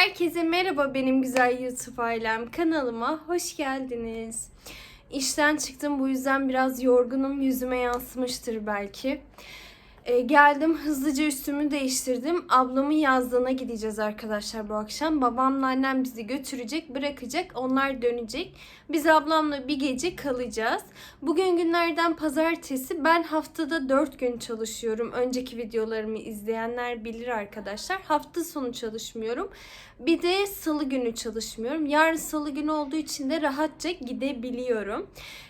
Herkese merhaba benim güzel YouTube ailem. Kanalıma hoş geldiniz. İşten çıktım bu yüzden biraz yorgunum. Yüzüme yansımıştır belki. Ee, geldim hızlıca üstümü değiştirdim. Ablamın yazlığına gideceğiz arkadaşlar bu akşam. Babamla annem bizi götürecek, bırakacak. Onlar dönecek. Biz ablamla bir gece kalacağız. Bugün günlerden pazartesi. Ben haftada 4 gün çalışıyorum. Önceki videolarımı izleyenler bilir arkadaşlar. Hafta sonu çalışmıyorum. Bir de salı günü çalışmıyorum. Yarın salı günü olduğu için de rahatça gidebiliyorum.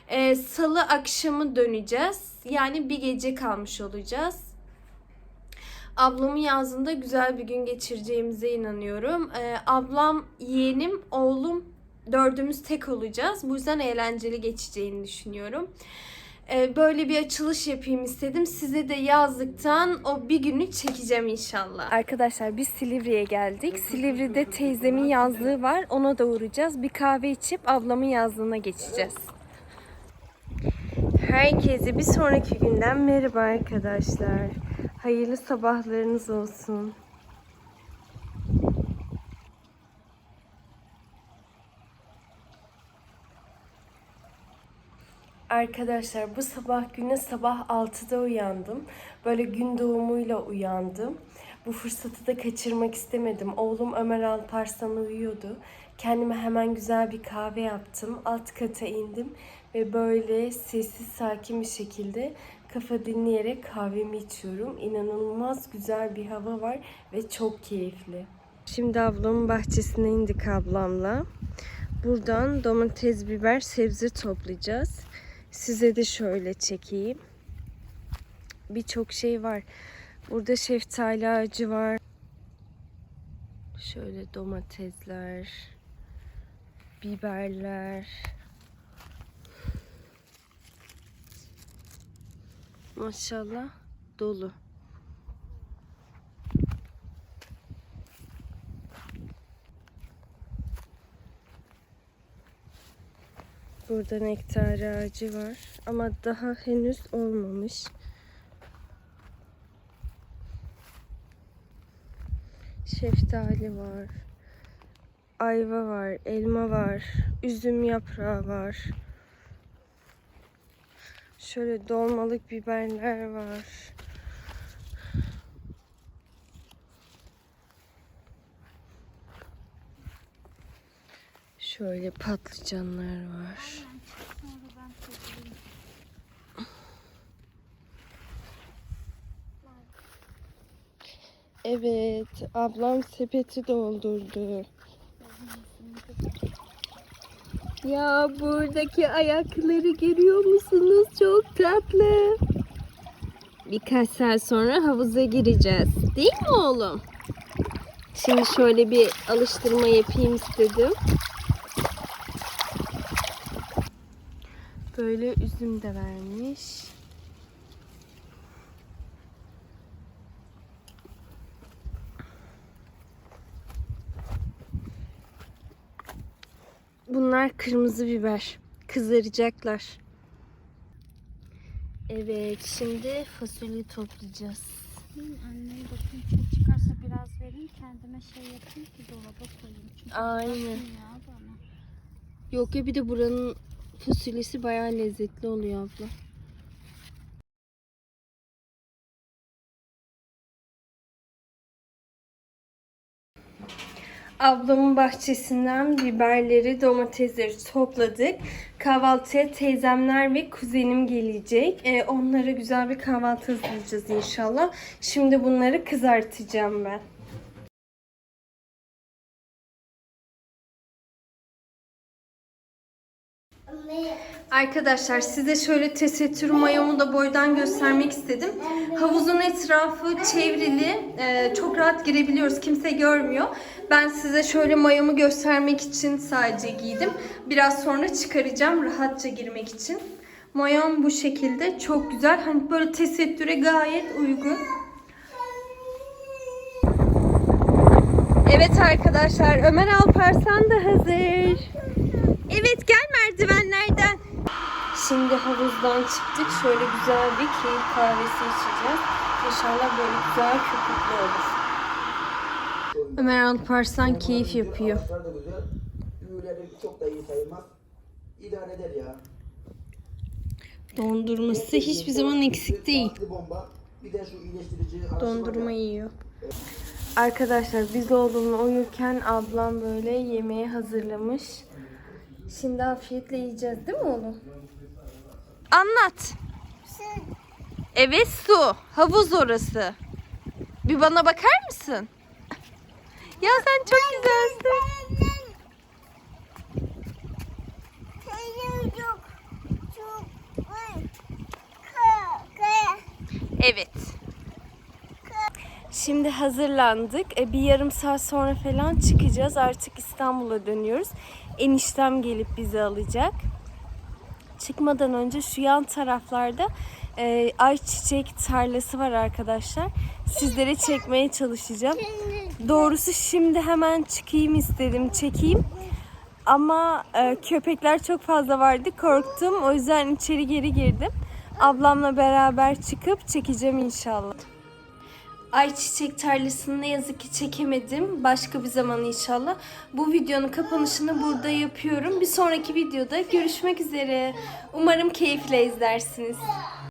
Ee, salı akşamı döneceğiz. Yani bir gece kalmış olacağız. Ablamın yazında güzel bir gün geçireceğimize inanıyorum. Ee, ablam, yeğenim, oğlum dördümüz tek olacağız. Bu yüzden eğlenceli geçeceğini düşünüyorum. Ee, böyle bir açılış yapayım istedim. Size de yazlıktan o bir günü çekeceğim inşallah. Arkadaşlar biz Silivri'ye geldik. Silivri'de teyzemin yazlığı var. Ona da uğrayacağız. Bir kahve içip ablamın yazlığına geçeceğiz. Herkese bir sonraki günden merhaba arkadaşlar. Hayırlı sabahlarınız olsun. Arkadaşlar bu sabah güne sabah 6'da uyandım. Böyle gün doğumuyla uyandım. Bu fırsatı da kaçırmak istemedim. Oğlum Ömer Alparslan uyuyordu. Kendime hemen güzel bir kahve yaptım. Alt kata indim ve böyle sessiz sakin bir şekilde kafa dinleyerek kahvemi içiyorum. İnanılmaz güzel bir hava var ve çok keyifli. Şimdi ablamın bahçesine indik ablamla. Buradan domates, biber, sebze toplayacağız. Size de şöyle çekeyim. Birçok şey var. Burada şeftali ağacı var. Şöyle domatesler, biberler. Maşallah dolu. Burada nektar ağacı var ama daha henüz olmamış. Şeftali var. Ayva var, elma var, üzüm yaprağı var. Şöyle dolmalık biberler var. Şöyle patlıcanlar var. Evet, ablam sepeti doldurdu. Ya buradaki ayakları görüyor musunuz? Çok tatlı. Birkaç saat sonra havuza gireceğiz. Değil mi oğlum? Şimdi şöyle bir alıştırma yapayım istedim. Böyle üzüm de vermiş. Bunlar kırmızı biber. Kızaracaklar. Evet, şimdi fasulye toplayacağız. Anne bakayım çok çıkarsa biraz vereyim kendime şey yapayım ki dolaba koyayım. Çünkü Aynen. ya bana. Yok ya bir de buranın fasulyesi bayağı lezzetli oluyor abla. Ablamın bahçesinden biberleri, domatesleri topladık. Kahvaltıya teyzemler ve kuzenim gelecek. Ee, onlara güzel bir kahvaltı hazırlayacağız inşallah. Şimdi bunları kızartacağım ben. Arkadaşlar size şöyle tesettür mayomu da boydan göstermek istedim. Havuzun etrafı çevrili. Ee, çok rahat girebiliyoruz. Kimse görmüyor. Ben size şöyle mayomu göstermek için sadece giydim. Biraz sonra çıkaracağım rahatça girmek için. Mayom bu şekilde. Çok güzel. Hani böyle tesettüre gayet uygun. Evet arkadaşlar Ömer Alparslan da hazır. Şimdi havuzdan çıktık. Şöyle güzel bir keyif kahvesi içeceğiz. İnşallah böyle güzel köpüklü olur. Ömer Alparslan keyif yapıyor. Çok da iyi. Dondurması hiçbir zaman eksik değil. Dondurma yiyor. Arkadaşlar biz oğlumla uyurken ablam böyle yemeği hazırlamış. Şimdi afiyetle yiyeceğiz değil mi oğlum? Anlat. Evet su. Havuz orası. Bir bana bakar mısın? Ya sen çok güzelsin. Evet. Şimdi hazırlandık. E, bir yarım saat sonra falan çıkacağız. Artık İstanbul'a dönüyoruz. Eniştem gelip bizi alacak. Çıkmadan önce şu yan taraflarda e, ayçiçek tarlası var arkadaşlar. Sizlere çekmeye çalışacağım. Doğrusu şimdi hemen çıkayım istedim, çekeyim. Ama e, köpekler çok fazla vardı. Korktum. O yüzden içeri geri girdim. Ablamla beraber çıkıp çekeceğim inşallah. Ayçiçek tarlasını ne yazık ki çekemedim. Başka bir zaman inşallah. Bu videonun kapanışını burada yapıyorum. Bir sonraki videoda görüşmek üzere. Umarım keyifle izlersiniz.